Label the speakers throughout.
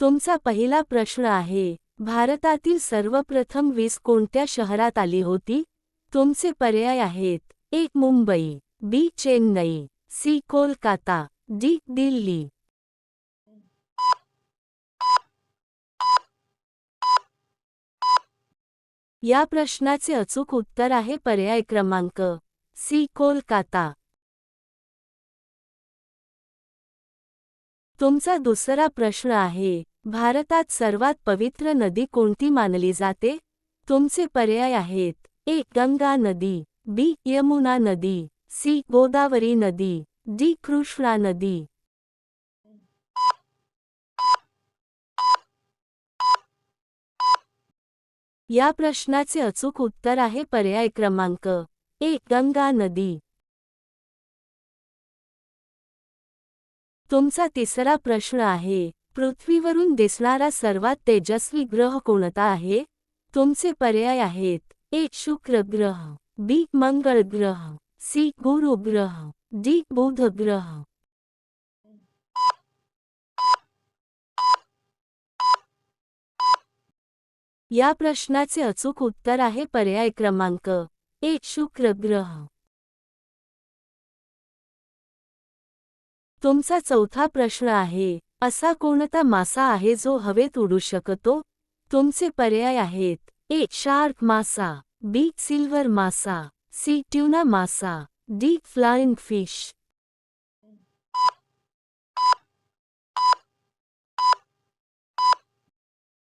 Speaker 1: तुमचा पहिला प्रश्न आहे भारतातील सर्वप्रथम वीज कोणत्या शहरात आली होती? तुमचे पर्याय आहेत एक Mumbai B Chennai C Kolkata D Delhi. या प्रश्नाचे अचूक उत्तर आहे पर्याय क्रमांक सी कोलकाता. तुमचा दुसरा प्रश्न आहे भारतात सर्वात पवित्र नदी कोणती मानली जाते? तुमचे पर्याय आहेत ए गंगा नदी बी यमुना नदी सी गोदावरी नदी डी कृष्णा नदी. या प्रश्नाचे अचूक उत्तर आहे पर्याय क्रमांक एक गंगा नदी. तुमचा तिसरा प्रश्न आहे पृथ्वीवरून दिसणारा सर्वात तेजस्वी ग्रह कोणता आहे? तुमचे पर्याय आहेत ए शुक्र ग्रह बी मंगळ ग्रह सी गुरु ग्रह डी बुध ग्रह. या प्रश्नाचे अचूक उत्तर आहे पर्याय क्रमांक ए शुक्र ग्रह. तुमचा चौथा प्रश्न आहे असा कोणता मासा आहे जो हवेत उडू शकतो? तुमचे पर्याय आहेत ए शार्क मासा बी सिल्वर मासा सी ट्यूना मासा डी फ्लाइंग फिश.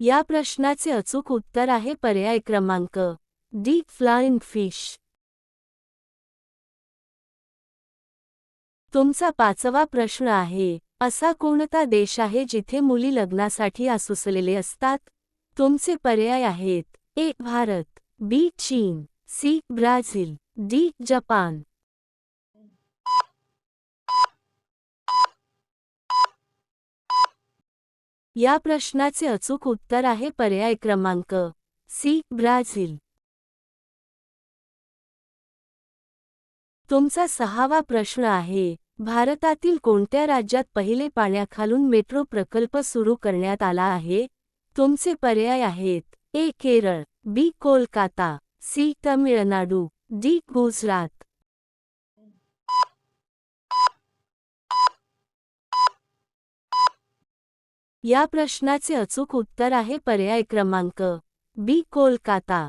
Speaker 1: या प्रश्नाचे अचूक उत्तर आहे पर्याय क्रमांक डी फ्लाइंग फिश. तुमचा पाचवा प्रश्न आहे असा कोणता देश आहे जिथे मुली लग्नासाठी आसुसलेले असतात? तुमचे पर्याय आहेत ए भारत बी चीन सी ब्राझील डी जपान. या प्रश्नाचे अचूक उत्तर आहे पर्याय क्रमांक सी ब्राझील. तुमचा सहावा प्रश्न आहे भारतातील कोणत्या राज्यात पहिले पाण्याखालून मेट्रो प्रकल्प सुरू करण्यात आला आहे? तुमचे पर्याय आहेत. A. Kerala. B. Kolkata. C. Tamil Nadu. D. Gujarat. या प्रश्नाचे अचूक उत्तर आहे पर्याय क्रमांक बी. कोलकाता.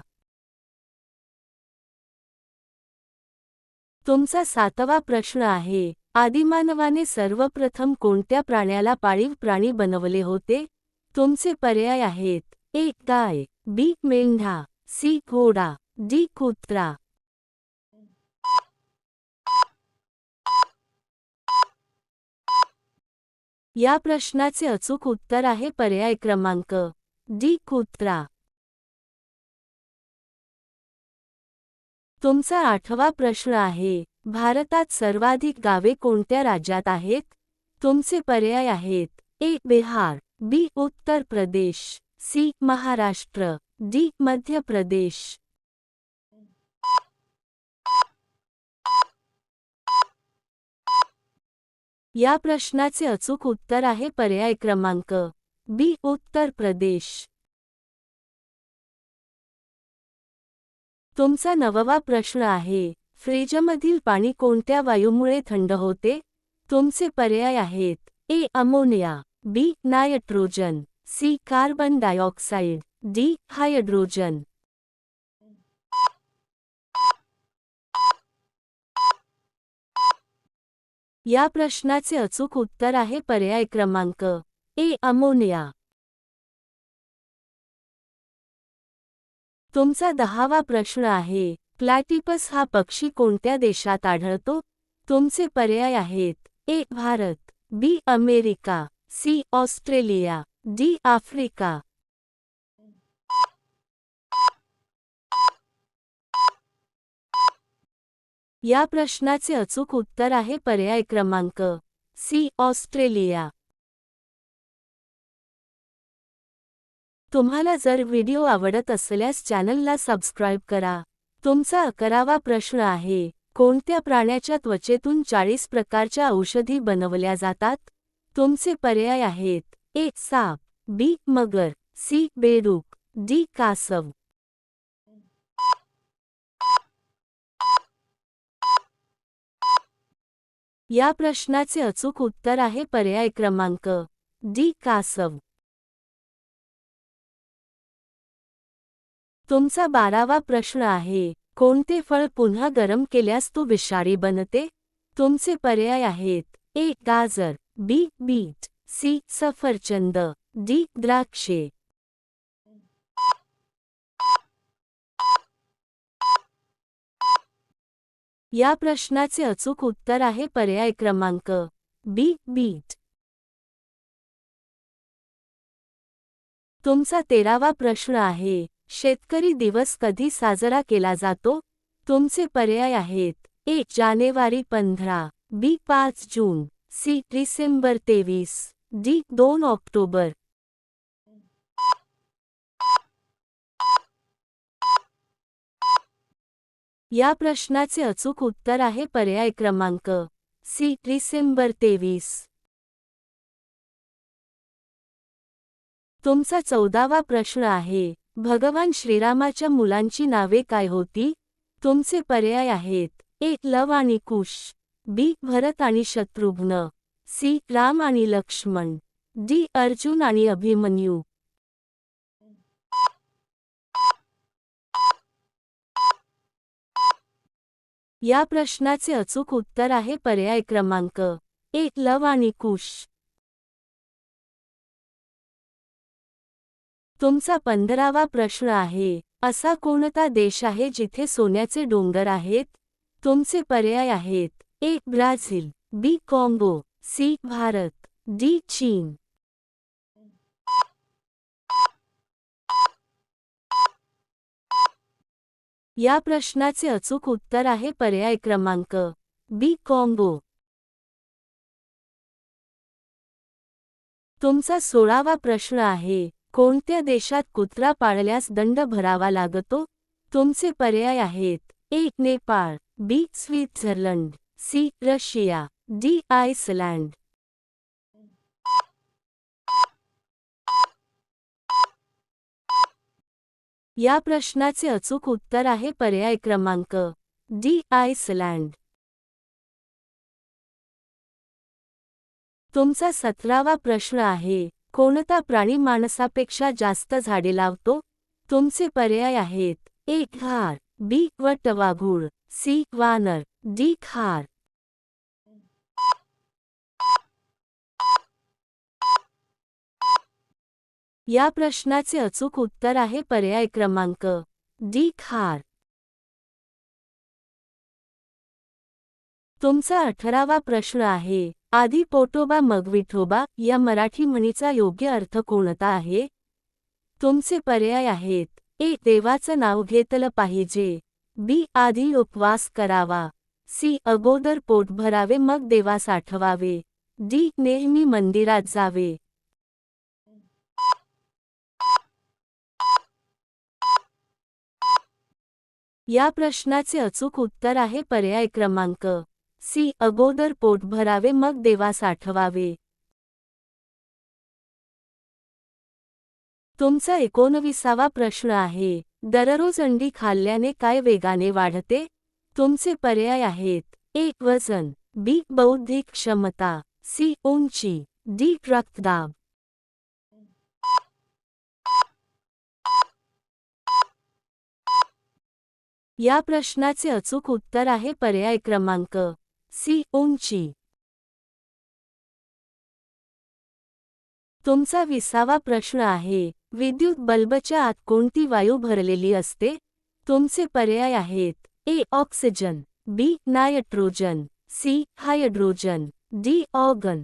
Speaker 1: तुमचा सातवा प्रश्न आहे. आदिमानवाने सर्वप्रथम कोणत्या प्राण्याला पाळीव प्राणी बनवले होते? तुमचे पर्याय आहेत. ए गाय बी मेंढा सी घोडा डी कुत्रा. या प्रश्नाचे अचूक उत्तर आहे पर्याय क्रमांक डी कुत्रा. तुमचा आठवा प्रश्न आहे भारतात सर्वाधिक गावे कोणत्या राज्यात आहेत? तुमचे पर्याय आहेत ए. बिहार बी. उत्तर प्रदेश सी. महाराष्ट्र डी. मध्य प्रदेश. या प्रश्नाचे अचूक उत्तर आहे पर्याय क्रमांक बी. उत्तर प्रदेश. तुमचा नववा प्रश्न आहे फ्रीजमधील पाणी कोणत्या वायूमुळे थंड होते? तुमचे पर्याय आहेत A ammonia B nitrogen C carbon dioxide D hydrogen. या प्रश्नाचे अचूक उत्तर आहे पर्याय क्रमांक ए अमोनिया. तुमचा दहावा प्रश्न आहे प्लॅटिपस हा पक्षी कोणत्या देशात आढळतो? तुमचे पर्याय आहेत A Bharat B America C Australia D Africa. या प्रश्नाचे अचूक उत्तर आहे पर्याय क्रमांक सी ऑस्ट्रेलिया. तुम्हाला जर व्हिडिओ आवडत असल्यास चॅनलला सबस्क्राईब करा. तुमचा अकरावा प्रश्न आहे कोणत्या प्राण्याच्या त्वचेतून चाळीस प्रकारच्या औषधी बनवल्या जातात? तुमचे पर्याय आहेत एक साप बी मगर सी बेडूक डी कासव. या प्रश्नाचे अचूक उत्तर आहे पर्याय क्रमांक डी कासव. तुमचा बारावा प्रश्न आहे कोणते फळ पुन्हा गरम केल्यास तो विषारी बनते? तुमचे पर्याय आहेत ए गाजर बी बीट सी सफरचंद डी द्राक्षे. या प्रश्नाचे अचूक उत्तर आहे पर्याय क्रमांक बी बीट तुमचा तेरावा प्रश्न आहे शेतकरी दिवस कधी साजरा केला जातो? तुमचे पर्याय आहेत. ए. जानेवारी पंधरा बी. पाच जून सी. डिसेंबर तेवीस डी. दोन ऑक्टोबर. या प्रश्नाचे अचूक उत्तर आहे पर्याय क्रमांक सी. डिसेंबर तेवीस. तुमचा चौदावा प्रश्न आहे. भगवान श्रीरामाच्या मुलांची नावे काय होती? तुमचे पर्याय आहेत. ए लव आणि कुश. बी भरत आणि शत्रुघ्न. सी राम आणि लक्ष्मण. डी अर्जुन आणि अभिमन्यू. या प्रश्नाचे अचूक उत्तर आहे पर्याय क्रमांक. एक लव आणि कुश. तुमचा पंधरावा प्रश्न आहे असा कोणता देश आहे जिथे सोन्याचे डोंगर आहेत? तुमचे पर्याय आहेत एक Brazil B Congo C Bharat D चीन. या प्रश्नाचे अचूक उत्तर आहे पर्याय क्रमांक बी कॉंगो. तुमचा सोळावा प्रश्न आहे कोणत्या देशात कुत्रा पाळल्यास दंड भरावा लागतो? तुमचे पर्याय आहेत. एक Nepal. B Switzerland. C Russia. D Iceland. या प्रश्नाचे अचूक उत्तर आहे पर्याय क्रमांक डी आइसलँड. तुमचा सतरावा प्रश्न आहे. कोणता प्राणी माणसापेक्षा जास्त झाडे लावतो? तुमचे पर्याय आहेत. ए खार बी वटवाघूळ सी वानर डी खार. या प्रश्नाचे अचूक उत्तर आहे पर्याय क्रमांक डी खार. तुमचा अठरावा प्रश्न आहे. आधी पोटोबा मग विठोबा या मराठी म्हणीचा योग्य अर्थ कोणता आहे? तुमचे पर्याय आहेत. ए देवाचं नाव घेतलं पाहिजे. बी आधी उपवास करावा. सी अगोदर पोट भरावे मग देवास आठवावे डी नेहमी मंदिरात जावे. या प्रश्नाचे अचूक उत्तर आहे पर्याय क्रमांक सी. अगोदर पोट भरावे मग देवा साठवावे. तुमचा एकोणविसावा प्रश्न आहे. दररोज अंडी खाल्ल्याने काय वेगाने वाढते? तुमचे पर्याय आहेत. एक वजन. बी. बौद्धिक क्षमता. सी. उंची. डी. रक्तदाब. या प्रश्नाचे अचूक उत्तर आहे पर्याय क्रमांक सी उंची. तुमचा विसावा प्रश्न आहे विद्युत बल्बच्या आत कोणती वायू भरलेली असते? तुमचे पर्याय आहेत A oxygen B nitrogen C hydrogen D argon